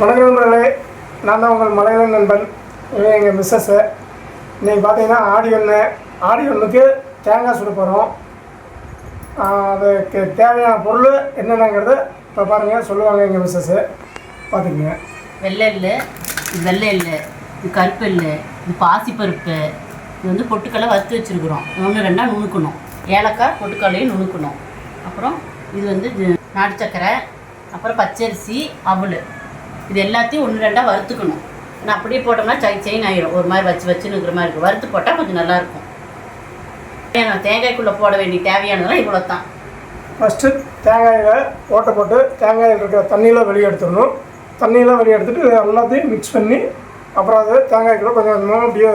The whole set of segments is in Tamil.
வணக்கம் நண்பர்களே. நான் தான் உங்கள் மலையாள நண்பன். இவன் எங்கள் மிஸ்ஸஸ்ஸு இன்றைக்கி பார்த்தீங்கன்னா ஆடி ஒன்று ஆடி ஒன்றுக்கு தேங்காய் சுட போகிறோம் அதுக்கு தேவையான பொருள் என்னென்னங்கிறது இப்போ பாருங்கள் சொல்லுவாங்க எங்கள் மிஸ்ஸஸ்ஸு பார்த்துக்குங்க வெள்ளை எள்ளு இது வெள்ளை எள்ளு இது கருப்பு இல்லை இது பாசிப்பருப்பு இது வந்து பொட்டுக்கடலை வறுத்து வச்சுருக்குறோம். ஒன்று ரெண்டாக நுணுக்கணும். ஏலக்காய் பொட்டுக்கடலையும் நுணுக்கணும். அப்புறம் இது வந்து நாட்டு சக்கரை அப்புறம் பச்சரிசி அவல் இது எல்லாத்தையும் ஒன்று ரெண்டாக வறுத்துக்கணும். ஏன்னா அப்படியே போட்டோம்னா சை செயின் ஆயிடும் ஒரு மாதிரி வச்சு வச்சுன்னு இருக்கிற மாதிரி இருக்கும். வறுத்து போட்டால் கொஞ்சம் நல்லாயிருக்கும் தேங்காய் தேங்காய்க்குள்ளே போட வேண்டிய தேவையானதெல்லாம் இவ்வளோ தான் ஃபஸ்ட்டு தேங்காயில் ஓட்டை போட்டு தேங்காயில் இருக்கிற தண்ணியெலாம் வெளியே எடுத்துடணும் தண்ணியெல்லாம் வெளியே எடுத்துட்டு எல்லாத்தையும் மிக்ஸ் பண்ணி அப்புறம் அதை தேங்காய்க்குள்ளே கொஞ்சம் கொஞ்சமாக அப்படியே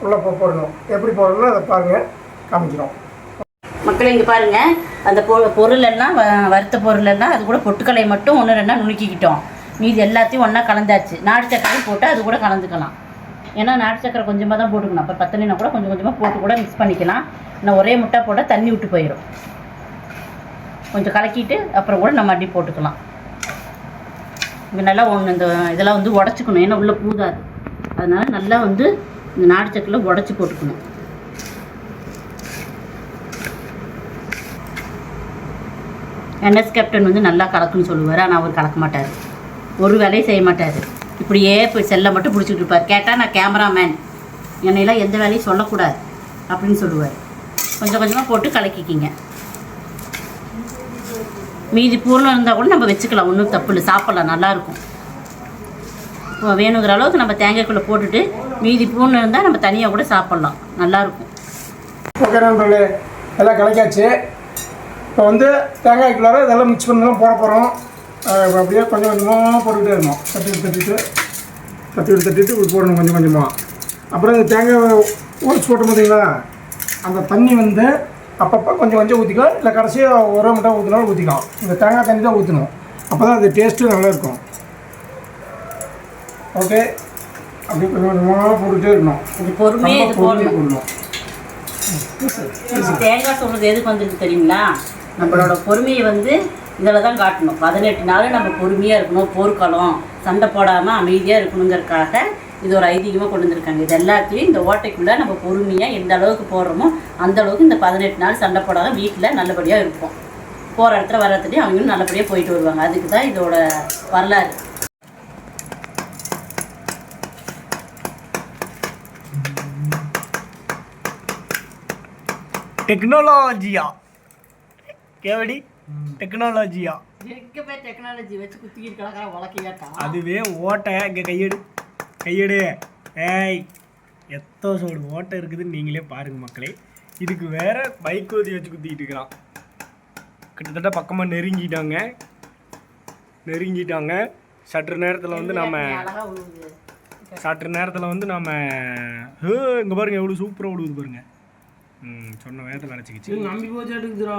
உள்ளே போ போடணும். எப்படி போடணும்னு அதை பாருங்கள் காமிக்கிறோம். மக்களே இங்கே பாருங்கள் அந்த பொ பொருள் எல்லாம் வ- வறுத்த பொருள் எல்லாம் அது கூட பொட்டுக்கடலை மட்டும் ஒன்று ரெண்டா நுணுக்கிக்கிட்டோம். மீதி எல்லாத்தையும் ஒன்றா கலந்தாச்சு. நாட்டு சக்கரையும் போட்டு அது கூட கலந்துக்கலாம். ஏன்னா நாட்டு சக்கரை கொஞ்சமாக தான் போட்டுக்கணும். அப்போ பத்தலினா கூட கொஞ்சம் கொஞ்சமாக போட்டு கூட மிக்ஸ் பண்ணிக்கலாம். நான் ஒரே முட்டை போட்டால் தண்ணி விட்டு போயிடும் கொஞ்சம் கலக்கிட்டு அப்புறம் கூட நம்ம அப்படி போட்டுக்கலாம். இங்கே நல்லா ஒன்று இந்த இதெல்லாம் வந்து உடச்சிக்கணும். ஏன்னா உள்ளே பூதாது. அதனால் நல்லா வந்து இந்த நாட்டு சக்கரில் உடச்சி போட்டுக்கணும். என்எஸ் கேப்டன் வந்து நல்லா கலக்குன்னு சொல்லுவார். ஆனால் அவர் கலக்க மாட்டார். ஒரு வேலையும் செய்ய மாட்டார். இப்படியே போய் செல்லை மட்டும் பிடிச்சிட்டு இருப்பார். கேட்டால் நான் கேமராமேன். என்னையெல்லாம் எந்த வேலையும் சொல்லக்கூடாது அப்படின்னு சொல்லுவார். கொஞ்சம் கொஞ்சமாக போட்டு கலக்கிக்கிங்க. மீதி பூர்ணம் இருந்தால் கூட நம்ம வச்சுக்கலாம். ஒன்றும் தப்பு இல்லை. சாப்பிட்லாம். நல்லாயிருக்கும் இப்போ வேணுங்கிற அளவுக்கு நம்ம தேங்காய்க்குள்ளே போட்டுட்டு மீதி பூர்ணம் இருந்தால் நம்ம தனியாக கூட சாப்பிட்லாம். நல்லாயிருக்கும் ஓகே நண்பர்களே எல்லாம் கலக்காச்சு இப்போ வந்து தேங்காய்க்குள்ளார இதெல்லாம் மிக்ஸ் பண்ணலாம் போட போகிறோம் அப்படியே கொஞ்சம் கொஞ்சமாக போட்டுக்கிட்டே இருக்கணும் தட்டிட்டு தட்டிட்டு தட்டிட்டு தட்டிட்டு இப்படி போடணும் கொஞ்சம் கொஞ்சமாக அப்புறம் இந்த தேங்காய் உடச்சி போட்டோம் பார்த்தீங்களா அந்த தண்ணி வந்து அப்பப்போ கொஞ்சம் கொஞ்சம் ஊற்றிக்கலாம் இல்லை கடைசியாக ஒரே மட்டும் ஊற்றினாலும் ஊற்றிக்கலாம் இந்த தேங்காய் தண்ணி தான் ஊற்றணும் அப்போ தான் அது டேஸ்ட்டு நல்லா இருக்கும் ஓகே. அப்படியே கொஞ்சம் கொஞ்சமாக போட்டுகிட்டே இருக்கணும் பொறுமையாக போடணும். தேங்காய் சொல்கிறது எதுக்கு வந்திருக்கு தெரியுங்களா? நம்மளோட பொறுமையை வந்து இதில் தான் காட்டணும். பதினெட்டு நாள் நம்ம பொறுமையாக இருக்கணும் போர்க்களம் சண்டை போடாமல் அமைதியாக இருக்கணுங்கிறதுக்காக இது ஒரு ஐதீகமாக கொண்டு வந்திருக்காங்க. இது எல்லாத்தையும் இந்த ஓட்டைக்குள்ளே நம்ம பொறுமையாக எந்த அளவுக்கு போடுறோமோ அந்த அளவுக்கு இந்த பதினெட்டு நாள் சண்டை போடாமல் வீட்டில் நல்லபடியாக இருப்போம். போகிற இடத்துல வர்றதுலேயும் இடத்துலையும் அவங்களும் நல்லபடியாக போயிட்டு வருவாங்க. அதுக்கு தான் இதோட வரலாறு. டெக்னாலஜியா கேவடி? டெக்னாலஜியா டெக்னாலஜி வச்சு குத்திக்கிட்டு கிடக்கிற அதுவே ஓட்டை இங்கே கையெடு கையெடு. ஏய் எத்தோ சோடு ஓட்டை இருக்குதுன்னு நீங்களே பாருங்க மக்களே. இதுக்கு வேற பைக் ஊதி வச்சு குத்திக்கிட்டு இருக்கிறான். கிட்டத்தட்ட பக்கமாக நெருங்கிட்டாங்க. நெருங்கிட்டாங்க. சற்று நேரத்தில் வந்து நம்ம சற்று நேரத்தில் வந்து நம்ம இங்கே பாருங்க எவ்வளோ சூப்பராக விடுவது பாருங்க. ம் சொன்ன வேகத்தில் அடைச்சிக்கிச்சு. நம்பி போச்சு எடுக்குதுரோ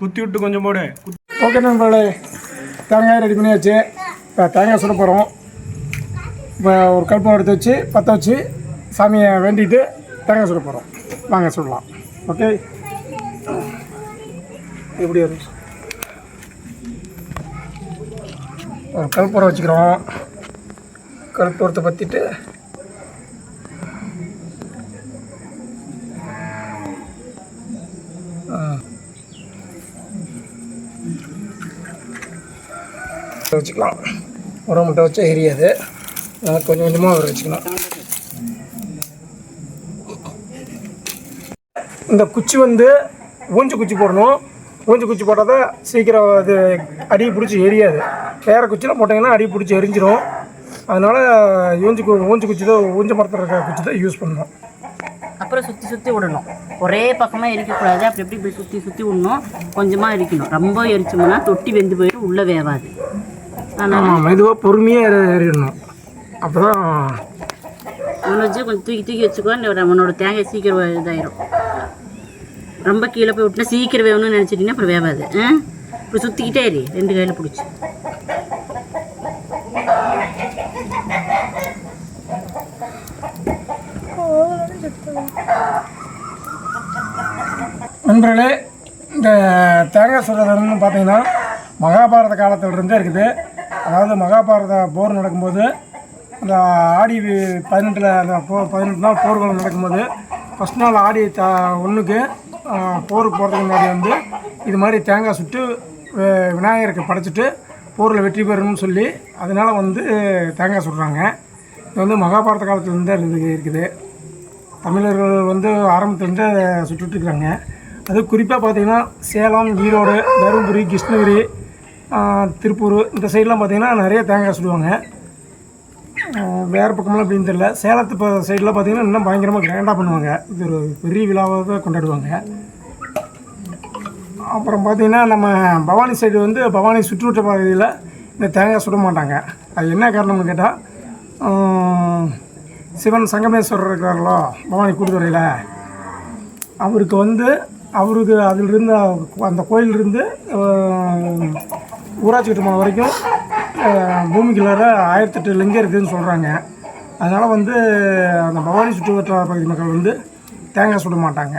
குத்தி விட்டு கொஞ்சம் போடு. ஓகே நண்பர்களே தேங்காய் ரெடி பண்ணியாச்சு. இப்போ தேங்காய் சுட போகிறோம் இப்போ ஒரு கல்பம் எடுத்து வச்சு பற்ற வச்சு சாமியை வேண்டிட்டு தேங்காய் சுட போகிறோம் வாங்க சுடலாம். ஓகே? எப்படி வரும்? ஒரு கற்பூரம் வச்சுக்கிறோம். கல்புரத்தை பற்றிட்டு வச்சுக்கலாம். உரம் முட்டை வச்சா எரியாது. அதனால் கொஞ்சம் கொஞ்சமாக வர வச்சுக்கலாம். இந்த குச்சி வந்து ஊஞ்சி குச்சி போடணும். ஊஞ்சி குச்சி போட்டால் தான் சீக்கிரம் அது அடி பிடிச்சி எரியாது. வேறு குச்சியில் போட்டிங்கன்னா அடி பிடிச்சி எரிஞ்சிடும் அதனால் ஊஞ்சி ஊஞ்சி குச்சி தான் ஊஞ்ச மரத்தில் இருக்கிற குச்சி தான் யூஸ் பண்ணணும். அப்புறம் சுற்றி சுற்றி விடணும். ஒரே பக்கமாக எரிக்கக்கூடாது. அப்படி எப்படி இப்படி சுற்றி சுற்றி விடணும். கொஞ்சமாக எரிக்கணும். ரொம்ப எரிச்சோம்னா தொட்டி வெந்து போயிடும் உள்ளே வேவாது. ஆமாம் மெதுவாக பொறுமையாக எறிடணும் அப்போ தான் ஒன்று வச்சு கொஞ்சம் தூக்கி தூக்கி வச்சுக்கோ உன்னோட தேங்காய் சீக்கிரம் இதாயிரும். ரொம்ப கீழே போய் விட்டுனா சீக்கிரம் வேகணும்னு நினச்சிட்டிங்கன்னா அப்புறம் வேவாது. ஆ? இப்படி சுற்றிக்கிட்டே எரி ரெண்டு கையில் பிடிச்சி. நண்பர்களே இந்த தேங்காய் சுடுறதுன்னு பார்த்தீங்கன்னா மகாபாரத காலத்திலிருந்தே இருக்குது. அதாவது மகாபாரத போர் நடக்கும்போது அந்த ஆடி பதினெட்டில் அந்த போ பதினெட்டு நாள் போர்கள் நடக்கும்போது ஃபஸ்ட் நாள் ஆடி த ஒன்றுக்கு போருக்கு போகிறதுக்கு முன்னாடி வந்து இது மாதிரி தேங்காய் சுட்டு விநாயகருக்கு படைச்சிட்டு போரில் வெற்றி பெறணும்னு சொல்லி அதனால் வந்து தேங்காய் சுடுறாங்க. இது வந்து மகாபாரத காலத்துலேருந்து இருக்குது இருக்குது. தமிழர்கள் வந்து ஆரம்பத்துலேருந்து சுட்டுட்டு இருக்கிறாங்க அது குறிப்பாக பார்த்திங்கன்னா சேலம் ஈரோடு தருமபுரி கிருஷ்ணகிரி திருப்பூர் இந்த சைட்லாம் பார்த்திங்கன்னா நிறைய தேங்காய் சுடுவாங்க. வேறு பக்கம்லாம் அப்படின்னு தெரியல. சேலத்து இப்போ சைடெலாம் பார்த்திங்கன்னா இன்னும் பயங்கரமாக கிராண்டாக பண்ணுவாங்க. இது ஒரு பெரிய விழாவாக தான் கொண்டாடுவாங்க. அப்புறம் பார்த்திங்கன்னா நம்ம பவானி சைடு வந்து பவானி சுற்றுவட்ட பகுதியில் இந்த தேங்காய் சுட மாட்டாங்க. அது என்ன காரணம்னு கேட்டால் சிவன் சங்கமேஸ்வரர் இருக்கிறார்களோ பவானி கூட்டுத்துறையில் அவருக்கு வந்து அவருக்கு அதிலிருந்து அந்த கோயிலிருந்து ஊராட்சி கட்டுமான வரைக்கும் ஆஹ், பூமிக்குள்ளார ஆயிரத்தெட்டு லிங்கம் இருக்குதுன்னு சொல்கிறாங்க அதனால் வந்து அந்த பவானி சுற்றுவட்டார பகுதி மக்கள் வந்து தேங்காய் சுட மாட்டாங்க.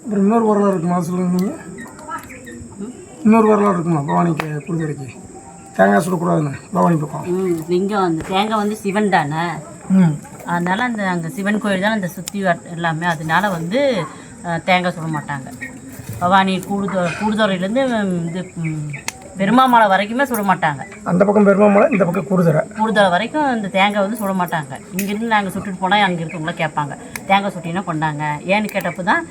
அப்புறம் இன்னொரு வரலாறு இருக்குமா? சொல்லுங்க நீங்கள் இன்னொரு வரலாறு இருக்குமா பவானிக்கு கொடுத்துரைக்கு தேங்காய் சுடக்கூடாதுன்னு பவானி பக்கம். லிங்கம் அந்த தேங்காய் வந்து சிவன் தானே? அதனால அந்த அங்கே சிவன் கோயில் தான் அந்த சுற்றி எல்லாமே. அதனால வந்து தேங்காய் சுட மாட்டாங்க. பவானி கூடுதொ கூடுதுறையிலேருந்து இது பெருமாமலை வரைக்குமே சுட மாட்டாங்க. அந்த பக்கம் பெருமாமலை இந்த பக்கம் கூடுதுறை கூடுதலை வரைக்கும் இந்த தேங்காய் வந்து சுட மாட்டாங்க. இங்கேருந்து நாங்கள் சுட்டுட்டு போனால் அங்கே இருக்கவங்கள கேட்பாங்க. தேங்காய் சுட்டினா கொண்டாங்க. ஏன்னு கேட்டப்போ தான்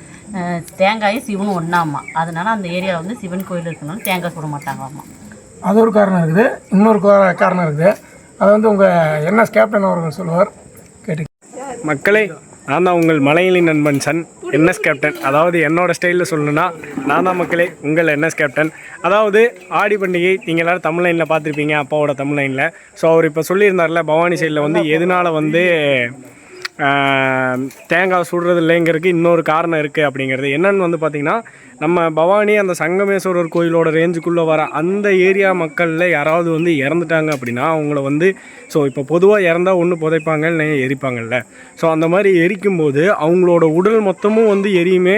தேங்காயும் சிவனும் ஒன்றாமா அதனால அந்த ஏரியாவில் வந்து சிவன் கோயில் இருக்கனால தேங்காய் சுட மாட்டாங்களாம்மா அது ஒரு காரணம் இருக்குது. இன்னொரு கா- காரணம் இருக்குது. அதை வந்து உங்கள் என்எஸ் கேப்டன் அவர்கள் சொல்லுவார். கேட்டு மக்களே நான் தான் உங்கள் மலையிலின் நண்பன் சன் என்எஸ் கேப்டன் அதாவது என்னோட ஸ்டைலில் சொல்லணும்னா நான் தான் மக்களே உங்கள் என்எஸ் கேப்டன் அதாவது ஆடி பண்டிகை நீங்கள் எல்லோரும் தமிழ் லைனில் பார்த்துருப்பீங்க அப்பாவோட தமிழ் லைனில் ஸோ அவர் இப்போ சொல்லியிருந்தார்ல பவானி சைடில் வந்து எதனால் வந்து தேங்காய் சுடுறது இல்லைங்கிறதுக்கு இன்னொரு காரணம் இருக்குது அப்படிங்கிறது. என்னென்னு வந்து பார்த்திங்கன்னா நம்ம பவானி அந்த சங்கமேஸ்வரர் கோயிலோட ரேஞ்சுக்குள்ளே வர அந்த ஏரியா மக்களில் யாராவது வந்து இறந்துட்டாங்க அப்படின்னா அவங்கள வந்து ஸோ இப்போ பொதுவாக இறந்தால் ஒன்று புதைப்பாங்க இல்லை எரிப்பாங்கல்ல ஸோ அந்த மாதிரி எரிக்கும்போது அவங்களோட உடல் மொத்தமும் வந்து எரியுமே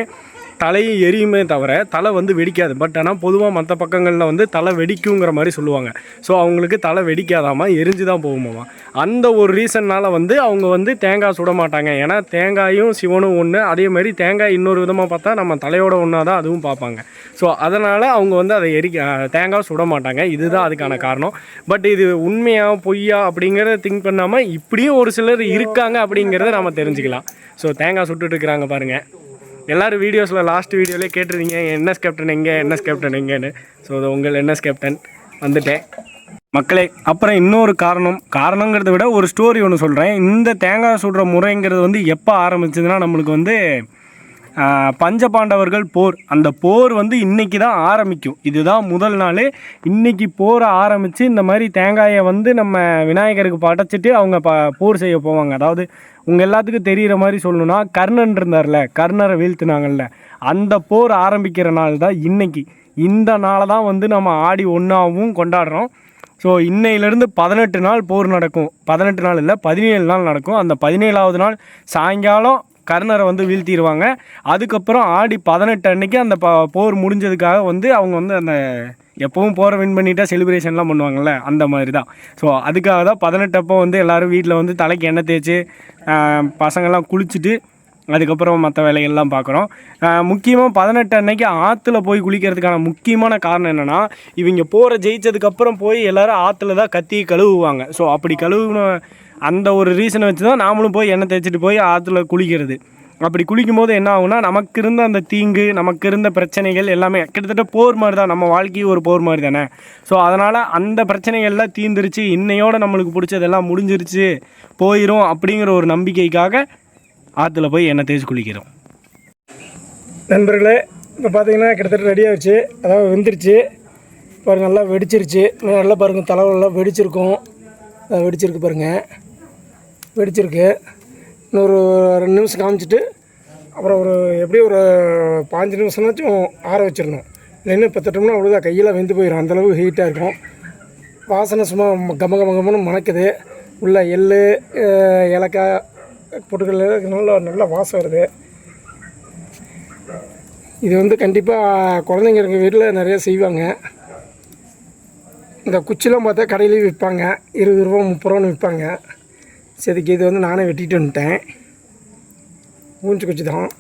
தலையும் எரியுமே தவிர தலை வந்து வெடிக்காது. பட் ஆனால் பொதுவாக மற்ற பக்கங்களில் வந்து தலை வெடிக்குங்கிற மாதிரி சொல்லுவாங்க. ஸோ அவங்களுக்கு தலை வெடிக்காதாமா? எரிஞ்சு தான் போகுமாமா? அந்த ஒரு ரீசன்னால் வந்து அவங்க வந்து தேங்காய் சுட மாட்டாங்க. ஏன்னா தேங்காயும் சிவனும் ஒன்று அதே மாதிரி தேங்காய் இன்னொரு விதமாக பார்த்தா நம்ம தலையோட ஒன்றா தான் அதுவும் பார்ப்பாங்க. ஸோ அதனால் அவங்க வந்து அதை எரிக்க தேங்காய் சுட மாட்டாங்க. இதுதான் அதுக்கான காரணம். பட் இது உண்மையாக பொய்யா அப்படிங்கிறத திங்க் பண்ணாமல் இப்படியும் ஒரு சிலர் இருக்காங்க அப்படிங்கிறத நம்ம தெரிஞ்சுக்கலாம். ஸோ தேங்காய் சுட்டுட்டு இருக்கிறாங்க பாருங்கள் எல்லாரும் வீடியோஸில் லாஸ்ட் வீடியோலேயே கேட்டிருந்தீங்க என்எஸ் கேப்டன் எங்கே என்எஸ் கேப்டன் எங்கேன்னு. ஸோ அது உங்கள் என்எஸ் கேப்டன் வந்துட்டேன். மக்களே அப்புறம் இன்னொரு காரணம். காரணங்கிறத விட ஒரு ஸ்டோரி ஒன்று சொல்கிறேன் இந்த தேங்காய் சுடுற முறைங்கிறது வந்து எப்போ ஆரம்பிச்சதுன்னா நம்மளுக்கு வந்து பஞ்சபாண்டவர்கள் போர். அந்த போர் வந்து இன்றைக்கி தான் ஆரம்பிக்கும். இதுதான் முதல் நாள். இன்றைக்கி போரை ஆரம்பித்து இந்த மாதிரி தேங்காயை வந்து நம்ம விநாயகருக்கு படைச்சிட்டு அவங்க ப போர் செய்ய போவாங்க. அதாவது உங்கள் எல்லாத்துக்கும் தெரிகிற மாதிரி சொல்லணும்னா கர்ணன் இருந்தார்ல கர்ணரை வீழ்த்தினாங்கல்ல அந்த போர் ஆரம்பிக்கிற நாள் தான் இன்னைக்கு. இந்த நாளை தான் வந்து நம்ம ஆடி ஒன்றாவும் கொண்டாடுறோம். ஸோ இன்னையிலேருந்து பதினெட்டு நாள் போர் நடக்கும். பதினெட்டு நாள் இல்லை பதினேழு நாள் நடக்கும். அந்த பதினேழாவது நாள் சாயங்காலம் கர்ணரை வந்து வீழ்த்திடுவாங்க அதுக்கப்புறம் ஆடி பதினெட்டு அன்னைக்கு அந்த ப போர் முடிஞ்சதுக்காக வந்து அவங்க வந்து அந்த எப்பவும் போகிற வின் பண்ணிட்டா செலிப்ரேஷன்லாம் பண்ணுவாங்கல்ல அந்த மாதிரி தான் ஸோ அதுக்காக தான் பதினெட்டு அப்போ வந்து எல்லோரும் வீட்டில் வந்து தலைக்கு எண்ணெய் தேய்ச்சி பசங்கள்லாம் பசங்கெல்லாம் குளிச்சுட்டு அதுக்கப்புறம் மற்ற வேலைகள்லாம் பார்க்குறோம் முக்கியமாக பதினெட்டு அன்னைக்கு ஆற்றுல போய் குளிக்கிறதுக்கான முக்கியமான காரணம் என்னென்னா இவங்க போகிற ஜெயிச்சதுக்கப்புறம் போய் எல்லோரும் ஆற்றுல தான் கத்தி கழுவுவாங்க. ஸோ அப்படி கழுவுன அந்த ஒரு ரீசனை வச்சு தான் நாமளும் போய் எண்ணெய் தேய்ச்சிட்டு போய் ஆற்றுல குளிக்கிறது. அப்படி குளிக்கும் போது என்ன ஆகுனா நமக்கு இருந்த அந்த தீங்கு நமக்கு இருந்த பிரச்சனைகள் எல்லாமே கிட்டத்தட்ட போர் மாதிரி தான் நம்ம வாழ்க்கையும் ஒரு போர் மாதிரி தானே ஸோ அதனால் அந்த பிரச்சனைகள்லாம் தீந்துருச்சு இன்னையோட நம்மளுக்கு பிடிச்சதெல்லாம் முடிஞ்சிருச்சு. போயிடும் அப்படிங்கிற ஒரு நம்பிக்கைக்காக ஆற்றுல போய் எண்ணெய் தேய்ச்சி குளிக்கிறோம். நண்பர்களே இப்போ பார்த்தீங்கன்னா கிட்டத்தட்ட ரெடி ஆகிடுச்சு அதாவது வெந்துருச்சு. பாருங்கள் நல்லா வெடிச்சிருச்சு. நல்லா பாருங்கள் தலைவெல்லாம் வெடிச்சிருக்கும். வெடிச்சிருக்கு பாருங்கள் வெடிச்சிருக்கு. இன்னொரு ரெண்டு நிமிஷம் காமிச்சிட்டு அப்புறம் ஒரு எப்படியும் ஒரு பாஞ்சு நிமிஷம்னாச்சும் ஆற வச்சிடணும். இல்லைன்னா பத்துட்டோம்னா அவ்வளோதான் கையில் வெந்து போயிடும் அந்தளவுக்கு ஹீட்டாக இருக்கும். வாசனை சும்மா கம கம கமன்னு மணக்குது. உள்ள எள் ஏலக்காய் பொட்டுக்கல்ல நல்லா நல்லா வாசம் வருது. இது வந்து கண்டிப்பாக குழந்தைங்க இருக்க வீட்டில் நிறைய செய்வாங்க. இந்த குச்சிலாம் பார்த்தா கடையிலையும் விற்பாங்க. இருபது ரூபா முப்பது ரூபான்னு விற்பாங்க. சரிக்கு இது வந்து நானே வெட்டிட்டு வந்துட்டேன். ஊஞ்சி குச்சி தான்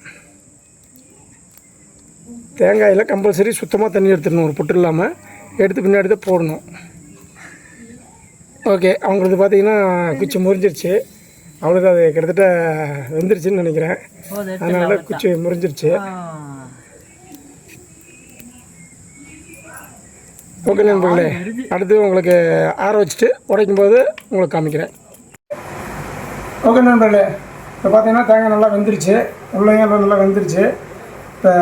தேங்காயில் கம்பல்சரி சுத்தமாக தண்ணி எடுத்துடணும் ஒரு பொட்டு இல்லாமல் எடுத்து பின்னாடி தான் போடணும். ஓகே அவங்களுக்கு பார்த்தீங்கன்னா குச்சி முறிஞ்சிருச்சு. அவளுக்கு அது கிட்டத்தட்ட வெந்துருச்சுன்னு நினைக்கிறேன். அதனால குச்சி முறிஞ்சிருச்சு. ஓகே நண்பர்களே அடுத்து உங்களுக்கு ஆற வச்சுட்டு உடைக்கும் போது உங்களுக்கு காமிக்கிறேன். ஓகே நண்பர்களே இப்போ பார்த்தீங்கன்னா தேங்காய் நல்லா வெந்துருச்சு உள்ளேயும் நல்லா வெந்துருச்சு. இப்போ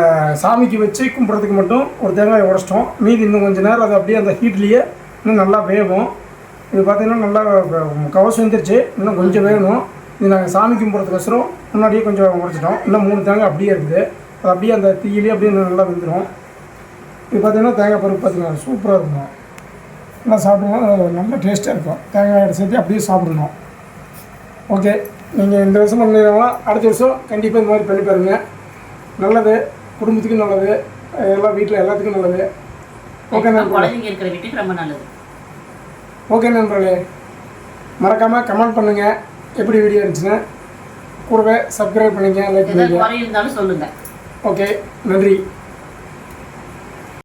சாமிக்கு வச்சு கும்பிட்றதுக்கு மட்டும் ஒரு தேங்காயை உடச்சிட்டோம். மீதி இன்னும் கொஞ்சம் நேரம் அது அப்படியே அந்த ஹீட்லேயே இன்னும் நல்லா வேகும். இது பார்த்தீங்கன்னா நல்லா கவசம் வந்துருச்சு இன்னும் கொஞ்சம் வேகணும் இது நாங்கள் சாமி கும்பிட்றதுக்கோசரம் முன்னாடியே கொஞ்சம் உடச்சிட்டோம். இன்னும் மூணு தேங்காய் அப்படியே இருக்குது. அது அப்படியே அந்த தீயிலே அப்படியே நல்லா வெந்துடும் இது பார்த்தீங்கன்னா தேங்காய் பருப்பு பார்த்தீங்கன்னா சூப்பராக இருக்கும். நல்லா சாப்பிடுவோம் நல்ல டேஸ்ட்டாக இருக்கும். தேங்காய் சேர்த்து அப்படியே சாப்பிடணும். ஓகே நீங்கள் இந்த வருஷம் பண்ணீங்கன்னா அடுத்த வருஷம் கண்டிப்பாக இந்த மாதிரி பண்ணி பாருங்க. நல்லது குடும்பத்துக்கும் நல்லது எல்லாம் வீட்டில் எல்லாத்துக்கும் நல்லது. ஓகே நண்பர்களே. குழந்தைங்க இருக்கிற வீட்டுக்கு ரொம்ப நல்லது. ஓகே நண்பர்களே. மறக்காமல் கமெண்ட் பண்ணுங்கள் எப்படி வீடியோ இருந்துச்சுன்னா. கூடவே சப்ஸ்கிரைப் பண்ணிங்க லைக் பண்ணுங்க இருந்தாலும் சொல்லுங்கள் ஓகே நன்றி.